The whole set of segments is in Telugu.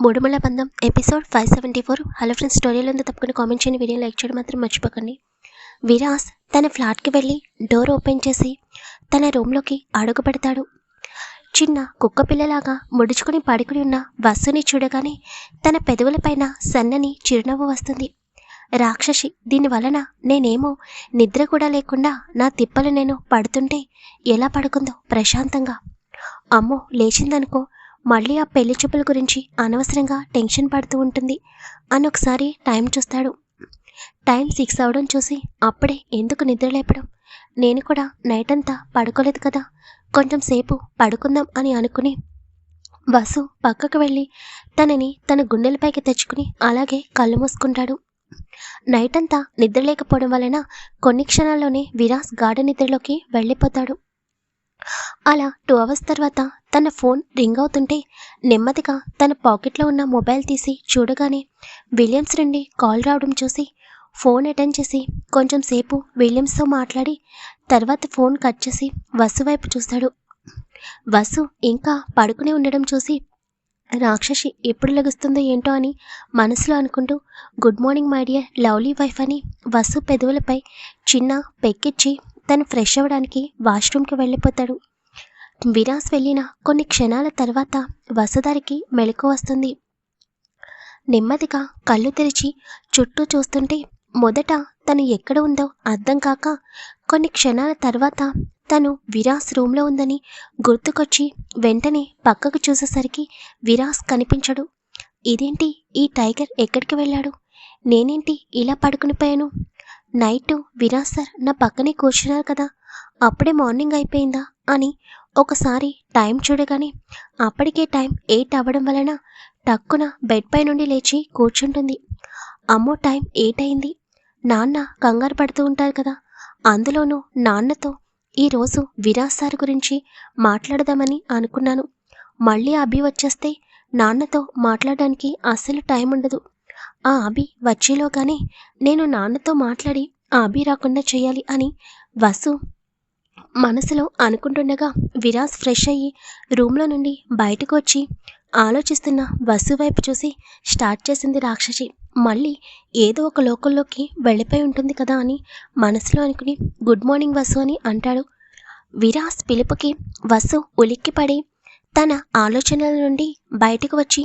మూడుమల బంధం episode five seventy four hello friends స్టోరీలో ఉంది తప్పకుండా కామెంట్ చేయని వీడియో లైక్ చేయడం మాత్రం మర్చిపోకండి. విరాస్ తన ఫ్లాట్కి వెళ్ళి డోర్ ఓపెన్ చేసి తన రూమ్లోకి అడుగు పెడతాడు చిన్న కుక్క పిల్లలాగా ముడుచుకుని పడుకుని ఉన్న వస్సుని చూడగానే తన పెదవులపైన సన్నని చిరునవ్వు వస్తుంది. రాక్షసి దీని వలన నేనేమో నిద్ర కూడా లేకుండా నా తిప్పలు నేను పడుతుంటే ఎలా పడుకుందో ప్రశాంతంగా. అమ్మో లేచిందనుకో మళ్ళీ ఆ పెళ్ళి చూపుల గురించి అనవసరంగా టెన్షన్ పడుతూ ఉంటుంది. అని ఒకసారి టైం చూస్తాడు. టైం సిక్స్ అవడం చూసి అప్పుడే ఎందుకు నిద్ర లేపడం? నేను కూడా నైట్ అంతా పడుకోలేదు కదా. కొంచెం సేపు పడుకుందాం అని అనుకుని వసు పక్కకు వెళ్ళి తనని తన గుండెలపైకి తెచ్చుకుని అలాగే కళ్ళు మూసుకుంటాడు. నైట్ అంతా నిద్ర లేకపోవడం వలన కొన్ని క్షణాల్లోనే విరాస్ గాఢ నిద్రలోకి వెళ్ళిపోతాడు. అలా టూ అవర్స్ తర్వాత తన ఫోన్ రింగ్ అవుతుంటే నెమ్మదిగా తన పాకెట్లో ఉన్న మొబైల్ తీసి చూడగానే విలియమ్స్ నుండి కాల్ రావడం చూసి ఫోన్ అటెండ్ చేసి కొంచెం సేపు విలియమ్స్తో మాట్లాడి తర్వాత ఫోన్ కట్ చేసి వసు వైపు చూస్తాడు. వసు ఇంకా పడుకునే ఉండడం చూసి రాక్షసి ఎప్పుడు లెగుస్తుందో ఏంటో అని మనసులో అనుకుంటూ good morning my dear lovely wife అని వసు పెదవులపై చిన్న పెక్కిచ్చి తను ఫ్రెష్ అవ్వడానికి వాష్రూమ్కి వెళ్ళిపోతాడు. విరాస్ వెళ్ళిన కొన్ని క్షణాల తర్వాత వసుధారికి మెలకు వస్తుంది. నెమ్మదిగా కళ్ళు తెరిచి చుట్టూ చూస్తుంటే మొదట తను ఎక్కడ ఉందో అర్థం కాక కొన్ని క్షణాల తర్వాత తను విరాస్ రూమ్లో ఉందని గుర్తుకొచ్చి వెంటనే పక్కకు చూసేసరికి విరాస్ కనిపించడు. ఇదేంటి? ఈ టైగర్ ఎక్కడికి వెళ్ళాడు? నేనేంటి ఇలా పడుకునిపోయాను నైట్ విరాజ్ సార్ నా పక్కనే కూర్చున్నారు కదా అప్పుడే మార్నింగ్ అయిపోయిందా అని ఒకసారి టైం చూడగానే అప్పటికే టైం ఎయిట్ అవ్వడం వలన టక్కున బెడ్ పై నుండి లేచి కూర్చుంటుంది. అమ్మో టైం ఎయిట్ అయింది. నాన్న కంగారు పడుతూ ఉంటారు కదా అందులోనూ నాన్నతో ఈరోజు విరాజ్ సార్ గురించి మాట్లాడదామని అనుకున్నాను. మళ్ళీ అభి వచ్చేస్తే నాన్నతో మాట్లాడడానికి అస్సలు టైం ఉండదు. ఆ అభి వచ్చేలోగానే నేను నాన్నతో మాట్లాడి ఆ అభి రాకుండా చేయాలి అని వసు మనసులో అనుకుంటుండగా విరాస్ ఫ్రెష్ అయ్యి రూమ్లో నుండి బయటకు వచ్చి ఆలోచిస్తున్న వసు వైపు చూసి స్టార్ట్ చేసింది రాక్షసి. మళ్ళీ ఏదో ఒక లోకల్లోకి వెళ్ళిపోయి ఉంటుంది కదా అని మనసులో అనుకుని గుడ్ మార్నింగ్ వసు అని అంటాడు. విరాస్ పిలుపుకి వసు ఉలిక్కిపడి తన ఆలోచనల నుండి బయటకు వచ్చి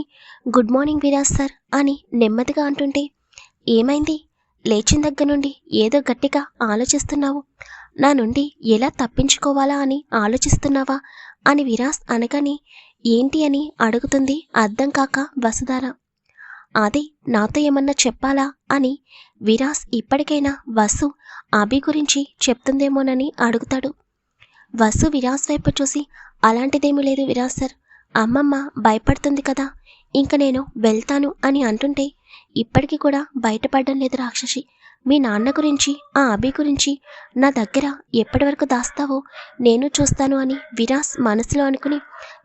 గుడ్ మార్నింగ్ విరాజ్ సార్ అని నెమ్మదిగా అంటుంటే ఏమైంది? లేచిన దగ్గర నుండి ఏదో గట్టిగా ఆలోచిస్తున్నావు? నా నుండి ఎలా తప్పించుకోవాలా అని ఆలోచిస్తున్నావా? అని విరాస్ అనగానే ఏంటి అని అడుగుతుంది అర్థం కాక వసుధార. అది నాతో ఏమన్నా చెప్పాలా? అని విరాస్ ఇప్పటికైనా వసు అభి గురించి చెప్తుందేమోనని అడుగుతాడు. వసు విరాస్ వైపు చూసి అలాంటిదేమీ లేదు విరాస్ సార్. అమ్మమ్మ భయపడుతుంది కదా. ఇంక నేను వెళ్తాను అని అంటుంటే ఇప్పటికీ కూడా బయటపడడం లేదు రాక్షసి. మీ నాన్న గురించి ఆ అభి గురించి నా దగ్గర ఎప్పటి వరకు దాస్తావో నేను చూస్తాను అని విరాస్ మనసులో అనుకుని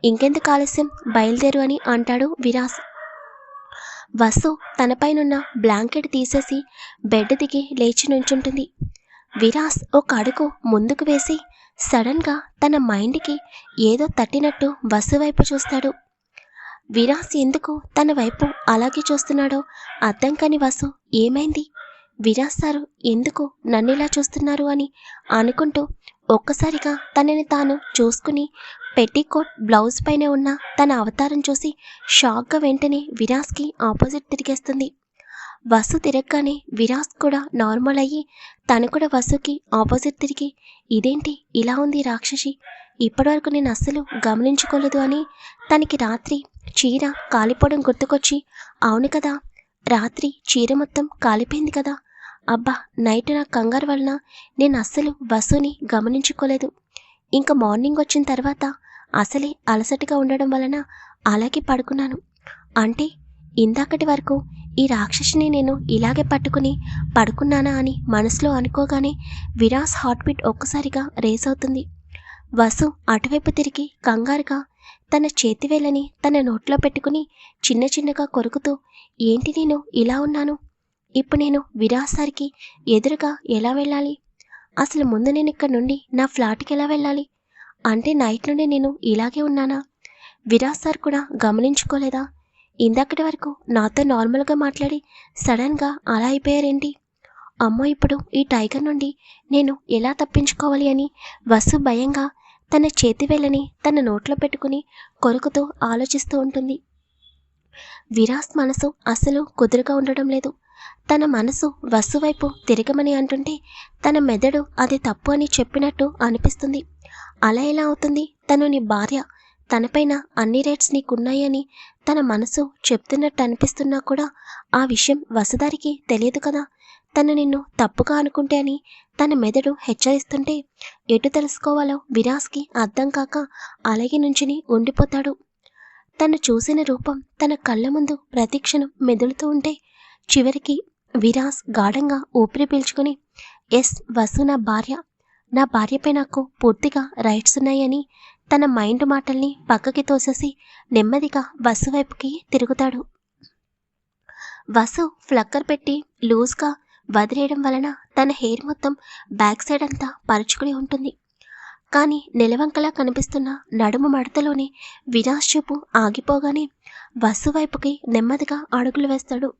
ఇంకెందుకు ఆలస్యం? బయలుదేరు అని అంటాడు విరాస్ వసు తనపైనున్న బ్లాంకెట్ తీసేసి బెడ్ దిగి లేచి నుంచుంటుంది. విరాస్ ఒక అడుగు ముందుకు వేసి సడన్గా తన మైండ్కి ఏదో తట్టినట్టు వసు వైపు చూస్తాడు. విరాస్ ఎందుకు తన వైపు అలాగే చూస్తున్నాడో అర్థం కాని వసు ఏమైంది? విరాస్ సారు ఎందుకు నన్ను ఇలా చూస్తున్నారు అని అనుకుంటూ ఒక్కసారిగా తనని తాను చూసుకుని పెట్టికోట్ బ్లౌజ్ పైన ఉన్న తన అవతారం చూసి షాక్గా వెంటనే విరాస్కి ఆపోజిట్ తిరిగేస్తుంది. వసు తిరగగానే విరాస్ కూడా నార్మల్ అయ్యి తను కూడా వసుకి ఆపోజిట్ తిరిగి ఇదేంటి? ఇలా ఉంది రాక్షసి. ఇప్పటివరకు నేను అస్సలు గమనించుకోలేదు అని తనకి రాత్రి చీర కాలిపోవడం గుర్తుకొచ్చి అవును కదా రాత్రి చీర మొత్తం కాలిపోయింది కదా. అబ్బా నైట్ నా కంగారు వలన నేను అస్సలు వసుని గమనించుకోలేదు. ఇంకా మార్నింగ్ వచ్చిన తర్వాత అసలే అలసటగా ఉండడం వలన అలాగే పడుకున్నాను. అంటే ఇందాకటి వరకు ఈ రాక్షసిని నేను ఇలాగే పట్టుకుని పడుకున్నానా అని మనసులో అనుకోగానే విరాస్ హార్ట్ బీట్ ఒక్కసారిగా రేస్ అవుతుంది. వసు అటువైపు తిరిగి కంగారుగా తన చేతివేళ్ళని తన నోట్లో పెట్టుకుని చిన్న చిన్నగా కొరుకుతూ ఏంటి నేను ఇలా ఉన్నాను? ఇప్పుడు నేను విరాసారికి ఎదురుగా ఎలా వెళ్ళాలి? అసలు ముందు నేను ఇక్కడ నుండి నా ఫ్లాట్కి ఎలా వెళ్ళాలి? అంటే నైట్ నుండి నేను ఇలాగే ఉన్నానా? విరాజ్ సార్ కూడా గమనించుకోలేదా? ఇందాకటి వరకు నాతో నార్మల్గా మాట్లాడి సడన్గా అలా అయిపోయారేంటి? అమ్మో ఇప్పుడు ఈ టైగర్ నుండి నేను ఎలా తప్పించుకోవాలి అని వసు భయంగా తన చేతి వెళ్ళని తన నోట్లో పెట్టుకుని కొరుకుతూ ఆలోచిస్తూ ఉంటుంది. విరాస్ మనసు అసలు కుదురుగా ఉండడం లేదు. తన మనసు వసు వైపు తిరగమని అంటుంటే తన మెదడు అది తప్పు అని చెప్పినట్టు అనిపిస్తుంది. అలా ఎలా అవుతుంది? తను నీ భార్య తనపైన అన్ని రైట్స్ నీకున్నాయని తన మనసు చెప్తున్నట్టు అనిపిస్తున్నా కూడా ఆ విషయం వసుదారికి తెలియదు కదా. తను నిన్ను తప్పుగా అనుకుంటే అని తన మెదడు హెచ్చరిస్తుంటే ఎటు తెలుసుకోవాలో విరాస్కి అర్థం కాక అలాగే నుంచుని ఉండిపోతాడు. తను చూసిన రూపం తన కళ్ళ ముందు ప్రతిక్షణం మెదులుతూ ఉంటే చివరికి విరాస్ గాఢంగా ఊపిరి పీల్చుకుని ఎస్ వసు నా భార్య. నా భార్యపై నాకు పూర్తిగా రైట్స్ ఉన్నాయని తన మైండ్ మాటల్ని పక్కకి తోసేసి నెమ్మదిగా వసు వైపుకి తిరుగుతాడు. వసు ఫ్లక్కర్ పెట్టి లూజ్గా వదిలేయడం వలన తన హెయిర్ మొత్తం బ్యాక్ సైడ్ అంతా పరుచుకుని ఉంటుంది. కానీ నిలవంకలా కనిపిస్తున్న నడుము మడతలోనే వినాష్ చూపు ఆగిపోగానే వసు వైపుకి నెమ్మదిగా అడుగులు వేస్తాడు.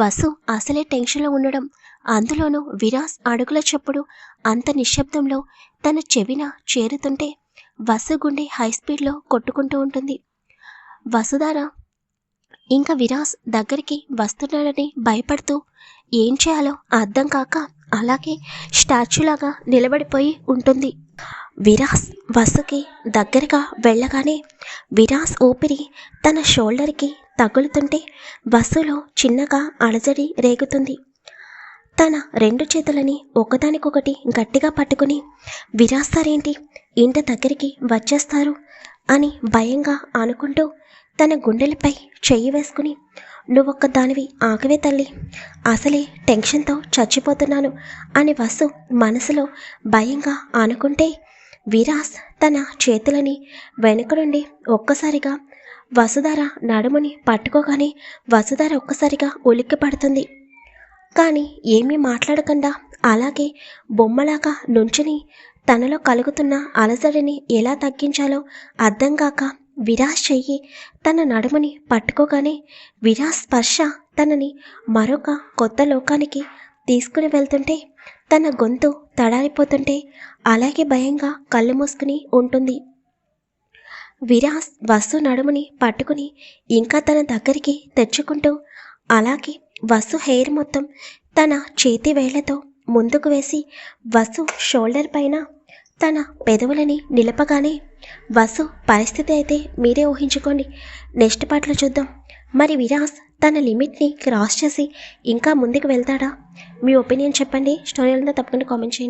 వసు అసలే టెన్షన్లో ఉండడం అందులోనూ విరాస్ అడుగుల చప్పుడు అంత నిశ్శబ్దంలో తన చెవిన చేరుతుంటే వసు గుండె హై స్పీడ్లో కొట్టుకుంటూ ఉంటుంది. వసుధార ఇంకా విరాస్ దగ్గరికి వస్తున్నాడని భయపడుతూ ఏం చేయాలో అర్థం కాక అలాగే స్టాచ్యూలాగా నిలబడిపోయి ఉంటుంది. విరాస్ వసుకి దగ్గరగా వెళ్ళగానే విరాస్ ఊపిరి తన షోల్డర్కి తగులుతుంటే వసులో చిన్నగా అలజడి రేగుతుంది. తన రెండు చేతులని ఒకదానికొకటి గట్టిగా పట్టుకుని విరాస్ సారేంటి దగ్గరికి వచ్చేస్తారు? అని భయంగా అనుకుంటూ తన గుండెలపై చెయ్యి వేసుకుని నువ్వొక్క దానివి ఆగవే తల్లి. అసలే టెన్షన్తో చచ్చిపోతున్నాను అని వసు మనసులో భయంగా అనుకుంటే విరాస్ తన చేతులని వెనుక నుండి ఒక్కసారిగా వసుధార నడుముని పట్టుకోగానే వసుధార ఒక్కసారిగా ఉలిక్కి పడుతుంది కానీ ఏమీ మాట్లాడకుండా. అలాగే బొమ్మలాగా నుంచుని తనలో కలుగుతున్న అలసడిని ఎలా తగ్గించాలో అర్థం కాక విరాస్ చెయ్యి తన నడుముని పట్టుకోగానే విరాస్ స్పర్శ తనని మరొక కొత్త లోకానికి తీసుకుని వెళ్తుంటే తన గొంతు తడారిపోతుంటే అలాగే భయంగా కళ్ళు మూసుకుని ఉంటుంది. విరాస్ వసు నడుముని పట్టుకుని ఇంకా తన దగ్గరికి తెచ్చుకుంటూ అలాగే వసు హెయిర్ మొత్తం తన చేతి వేళ్ళతో ముందుకు వేసి వసు షోల్డర్ పైన తన పెదవులని నిలపగానే వసు పరిస్థితి అయితే మీరే ఊహించుకోండి. నెక్స్ట్ పార్ట్లో చూద్దాం. మరి విరాస్ తన లిమిట్ని క్రాస్ చేసి ఇంకా ముందుకు వెళ్తాడా? మీ ఒపీనియన్ చెప్పండి. స్టోరీ తప్పకుండా కామెంట్ చేయండి.